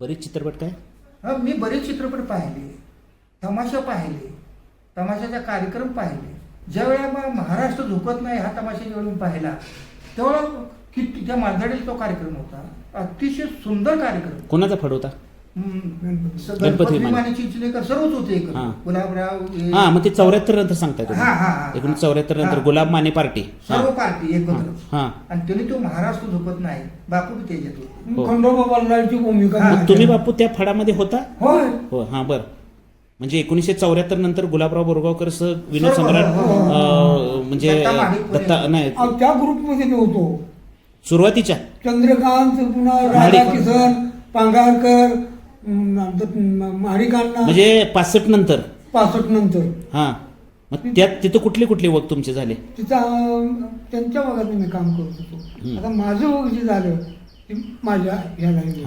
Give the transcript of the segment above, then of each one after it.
बरेच चित्रपट काय? हा मी बरेच चित्रपट पाहिले तमाशा पाहिले तमाशाचा कार्यक्रम पाहिले. ज्यावेळेला मला महाराष्ट्र झुकत नाही हा तमाशा ज्यावेळी मी पाहिला त्यावेळेला किती त्या मालदाडीला तो कार्यक्रम होता. अतिशय सुंदर कार्यक्रम. कोणाचा फड होता? गणपती गणपती माने. माने चिंचलेकर सर्वच होते एकत्र. हा. गुलाबराव मग ते चौऱ्याहत्तर नंतर सांगताय हा, हा, हा, एकोणीस चौऱ्याहत्तर. नंतर गुलाब माने पार्टी. सर्व पार्टी एकत्र हा आणि त्यांनी तो महाराष्ट्र झुकत नाही बापू त्याच्यात हो. खंडोबा बल्लाळची भूमिका हा. तुम्ही बापू त्या फडामध्ये होता हो हा बर म्हणजे एकोणीसशे चौऱ्याहत्तर नंतर गुलाबराव बोरगावकर सह विनोद सम्राट हो, हो, म्हणजे दत्ता नाही त्या ग्रुपमध्ये मी होतो सुरुवातीच्या चंद्रकांत पुन्हा. राधा किसन पांगारकर म्हणजे पासष्ट नंतर? पासष्ट नंतर. हा. मग त्यात तिथं कुठले कुठले वग तुमचे झाले? अं, त्यांच्या भागात मी काम करत होतो. आता माझं वग जे झालं ते माझ्या ह्या हा. लाईन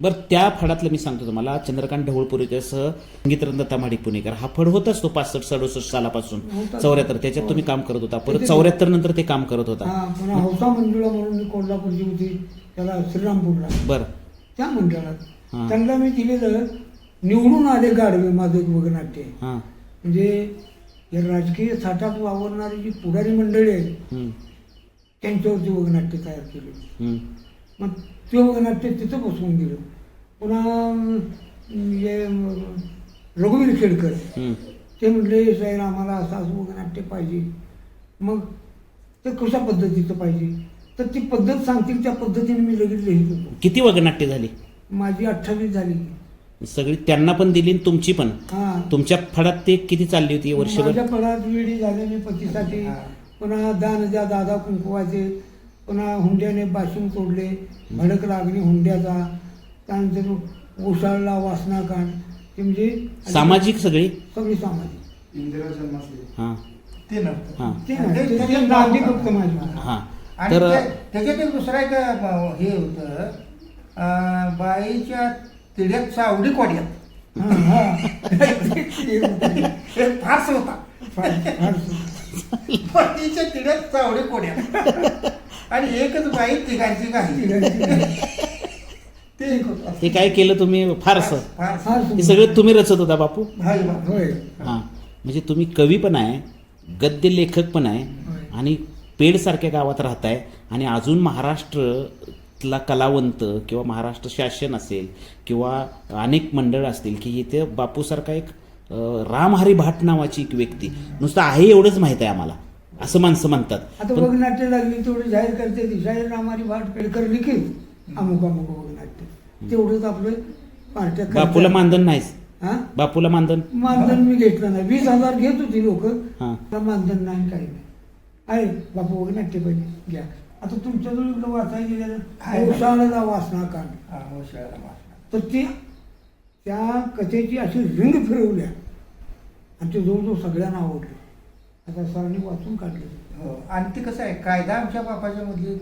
बरं त्या फडातलं मी सांगतो तुम्हाला. चंद्रकांत ढवळपुरेकर सह संगीतरत्न तमाडिक पुणेकर. हा फड होताच तो पासष्ट सदुसष्ट सालापासून. होता. चौऱ्याहत्तर. त्याच्यात तुम्ही काम करत होता. परत चौऱ्याहत्तर नंतर ते काम करत होता. हा पुन्हा हौसा मंजुळा म्हणून मी कोल्हापूरची होती. त्याला श्रीरामपूरला. बरं. त्या मंडळात हा. त्यांना मी दिलेलं निवडून आले गाडवे माझं एक वगनाट्य. आहे. हां. म्हणजे या राजकीय थाटात वावरणारी जी पुढारी मंडळी आहेत हम्म, त्यांच्यावरती वगनाट्य तयार केले. हम्म, मग ते वगनाट्य तिथं बसवून दिलं. पुन्हा अं, हे अं, रघुवीर खेडकर. हम्म. ते म्हटले साहेब आम्हाला असं असं वगनाट्य पाहिजे. मग ते कशा पद्धतीचं पाहिजे? तर ती पद्धत सांगतील त्या पद्धतीने मी लगेच लिहित होतो. किती वगनाट्य झाली? माझी अठ्ठावीस झाली. सगळी त्यांना पण दिली आणि तुमची पण. हा. तुमच्या फडात ते किती चालली होती वर्षभर? माझ्या पडात वेळी झाले मी पतीसाठी. हा. पुन्हा दानजा दादा कुंकुवाचे पुन्हा हुंड्याने बाशिंग तोडले भडक लागणे हुंड्याचा. त्यानंतर ओसाळला वासनाकांड ते म्हणजे सामाजिक सगळी? सगळी सामाजिक. इंदिरा जन्मासले. हां. ते नव्हतं हां. ते ते- नाही, ते- ते. फक्त माझी. हां. आणि तर त्याच्यात एक दुसरा एक अं, हे होतं. अं, बाईच्या तिड्यात चावडी कोड्यात हा, हा. ते होतं. हे फारस होता फार- फार- पतीच्या तिड्यात चावडी कोड्यात आणि एकच बाई तिघांची काही ते होतं. ते काय केलं तुम्ही फारसं फारस. फार हे सगळं तुम्ही रचत होता बापू हाय बा. होय हां म्हणजे तुम्ही कवी पण आहे गद्य लेखक पण आहे. आणि पेडसारख्या गावात राहताय आणि अजून महाराष्ट्रातला कलावंत किंवा महाराष्ट्र शासन असेल किंवा अनेक मंडळ असतील की इथे बापूसारखा एक रामहरी भाट नावाची एक व्यक्ती. नुसतं आहे एवढंच माहीत आहे आम्हाला. असं माणसं म्हणतात. आता वगनाट्य लागली तेवढं जाहीर करते रामारी भाट पेडकर अमुक अमुक वगनाट्य तेवढंच आपलं पार्ट्या. बापूला मानधन नाहीच. हा? बापूला मानधन? मानधन मी घेतलं नाही. वीस हजार घेत होती लोक. हां. मानधन नाही काही नाही. आहे बापू वगनाट्य पाहिजे घ्या. आता तुमच्याजवळ इकडं वाचायला आहे गेलं ना. ओसाळला वासना कांड हा, हो, शाळेला वाचणार. तर ती त्या कथेची अशी रिंग फिरवल्या आणि ते जवळजवळ सगळ्यांना आवडले आता सरांनी वाचून काढले हो आणि ते कसं आहे कायदा आमच्या बापाच्या मधली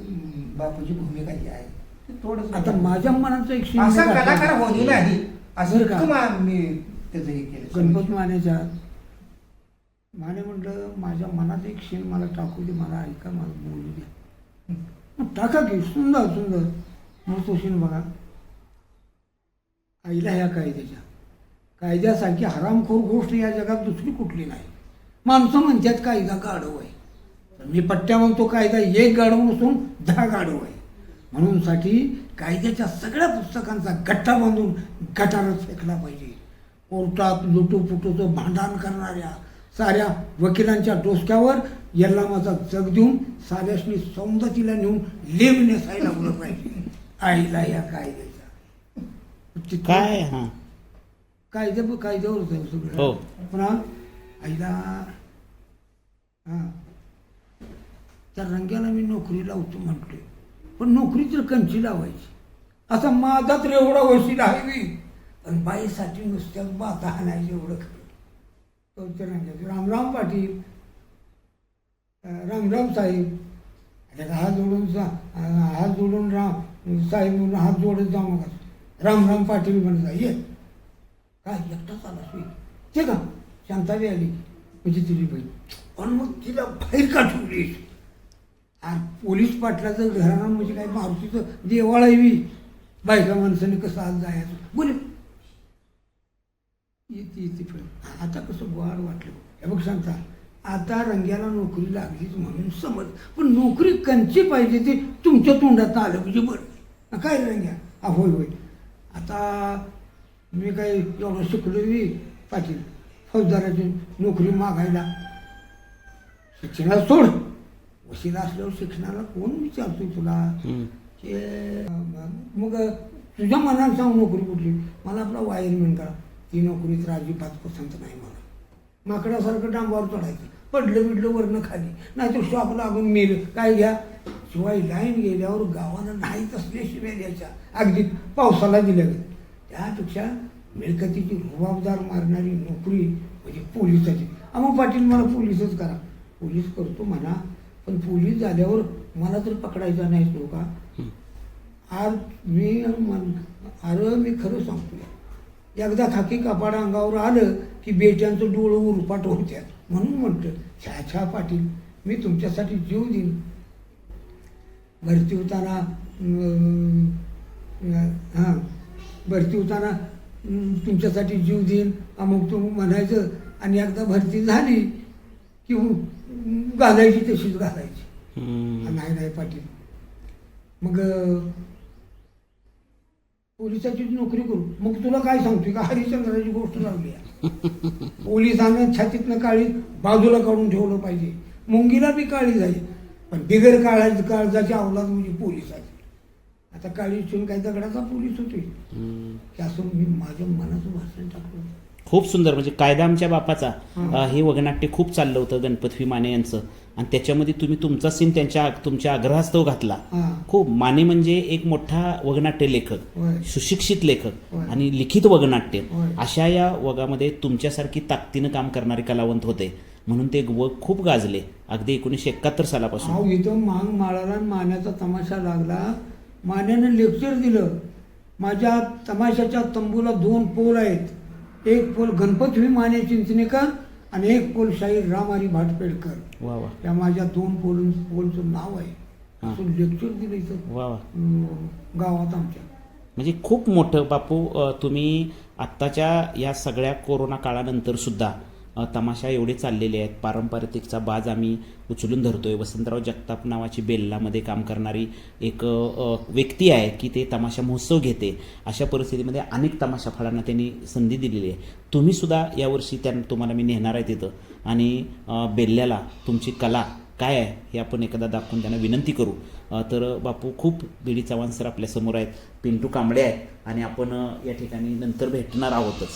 बापूची भूमिका जी आहे ते आता माझ्या मनाचा एक असा कलाकार. होणी नाही असं का? मा- त्याचं हे केलं गणपत मानेच्या माने म्हटलं माझ्या मनात एक शिन मला टाकू दे मला ऐका मला बोलू द्या टाका की सुंदर सुंदर मग तो बघा आईला ह्या कायद्याच्या कायद्यासारखी हरामखोर गोष्ट या जगात दुसरी कुठली नाही माणसं म्हणतात कायदा गाढव आहे तर मी पट्ट्या म्हणतो कायदा एक गाढव नसून दहा गाढव आहे म्हणून साठी कायद्याच्या सगळ्या पुस्तकांचा गट्टा बांधून गटारच फेकला पाहिजे कोर्टात लुटूपुटूचं भांडण करणाऱ्या साऱ्या वकिलांच्या डोसक्यावर यल्लामाचा जग देऊन साऱ्याशनी सौंदतीला नेऊन लेव नेसायला लावलं पाहिजे. आईला या कायद्याचा. काय? हां. कायद्या कायद्यावरच आहे सगळं. हो. पुन्हा आईला हां. त्या रंग्याला मी नोकरी लावतो म्हटले. पण नोकरी तर कंची लावायची. असा माझा तर एवढा वशील आहे मी. पण बाईसाठी नुसत्याच बाता हाणायची एवढं खरं म्हणजे रामराम पाटील रामराम साहेब आता हात जोडून जा हात जोडून राम साहेब म्हणून हात जोडत जा मग रामराम पाटील म्हणत ये. काय एकटाच आला स्वी ते का? शांताबाई आली. म्हणजे तुझी बहीण. पण मग तिला बाहेर का ठेवलीस? आणि पोलीस पाटलाचं घराणं म्हणजे काय? मारुतीचं देवाळ आहे बी. बायका माणसाने कसं आज जायचं? बोले येते येते आता कसं वाढ वाटलं हे बघ सांगता आता रंग्याला नोकरी लागलीच म्हणून समज. पण नोकरी कंची पाहिजे ते तुमच्या तोंडात आलं म्हणजे बरं. काय रंग्या? हा होय होय. आता मी काही एवढं शिकलो मी पाटील फौजदाराची नोकरी मागायला. शिक्षणाला सोड. वशिला असल्यावर शिक्षणाला कोण विचारतो तुला? मग तुझ्या मनात सांग नोकरी कुठली? मला आपला वायरमॅन करा. ती नोकरी तर अजिबात पसंत नाही मला. माकडासारखं डांबावर चढायचं. पडलं बिडलं वरनं खाली. नाही तर शॉप लागून मेल. काय घ्या? शिवाय लाईन गेल्यावर गावाला नाही तसल्या शिव्या द्यायच्या. अगदी पावसाला दिल्या गेल्या त्यापेक्षा मिळकतीची रुबाबदार मारणारी नोकरी म्हणजे पोलिसाची. मग पाटील मला पोलीसच करा. पोलीस करतो म्हणा पण पोलीस झाल्यावर मला तर पकडायचा नाही तो का? आज मी अरे मी खरं सांगतो एकदा खाकी कापाड अंगावर आलं की बेट्यांचं डोळं उरपाट होत्यात म्हणून म्हणतं छा छा पाटील मी तुमच्यासाठी जीव देईन. भरती होताना हां भरती होताना तुमच्यासाठी जीव देईन. अमुक तू म्हणायचं. आणि एकदा भरती झाली की घालायची तशीच घालायची. नाही नाही पाटील. मग पोलिसाची नोकरी करू. मग तुला काय सांगतोय? का हरिश्चंद्राची गोष्ट लावली आहे. पोलिसानं छातीतनं काळी बाजूला काढून ठेवलं पाहिजे. मुंगीला बी काळी जाईल. पण बिगर काळा काळजाची अवलाद म्हणजे पोलिसाची. आता काळी इच्छून काय दगडाचा पोलीस. की असं मी माझ्या मनाचं भाषण टाकलं. खूप सुंदर. म्हणजे कायदा आमच्या बापाचा. हं. हे वगनाट्य खूप चाललं होतं गणपत माने यांचं. आणि त्याच्यामध्ये तुम्ही तुमचा सीन त्यांच्या तुमच्या आग्रहास्तव घातला. खूप माने म्हणजे एक मोठा वगनाट्य लेखक सुशिक्षित लेखक. आणि लिखित वगनाट्य. अशा या वगामध्ये तुमच्यासारखी ताकदीनं काम करणारे कलावंत होते. म्हणून ते वग खूप गाजले. अगदी एकोणीसशे एकाहत्तर सालापासून. इथं मांग माळाला मान्याचा तमाशा लागला. मान्यानं लेक्चर दिलं. माझ्या तमाशाच्या तंबूला दोन पोल आहेत. एक पोल गणपत माने चिंचणेकर आणि एक पोल शाहीर रामारी भाटपेडकर. वा वा. या माझ्या दोन पोल पोलचं नाव आहे. असं लेक्चर दिलं इथं वा वा. गावात आमच्या. म्हणजे खूप मोठं बापू तुम्ही आत्ताच्या या सगळ्या कोरोना काळानंतर सुद्धा तमाशा एवढे चाललेले आहेत. पारंपरिकचा बाज आम्ही उचलून धरतो आहे वसंतराव जगताप नावाची बेल्लामध्ये काम करणारी एक व्यक्ती आहे की ते तमाशा महोत्सव घेते. अशा परिस्थितीमध्ये अनेक तमाशा फळांना त्यांनी संधी दिलेली आहे. तुम्हीसुद्धा यावर्षी त्या तुम्हाला मी नेणार आहे तिथं. आणि बेल्ल्याला तुमची कला काय आहे हे आपण एकदा दाखवून त्यांना विनंती करू. तर बापू खूप बीडी चव्हाण सर आपल्यासमोर आहेत. पिंटू कांबळे आहेत. आणि आपण या ठिकाणी नंतर भेटणार आहोतच.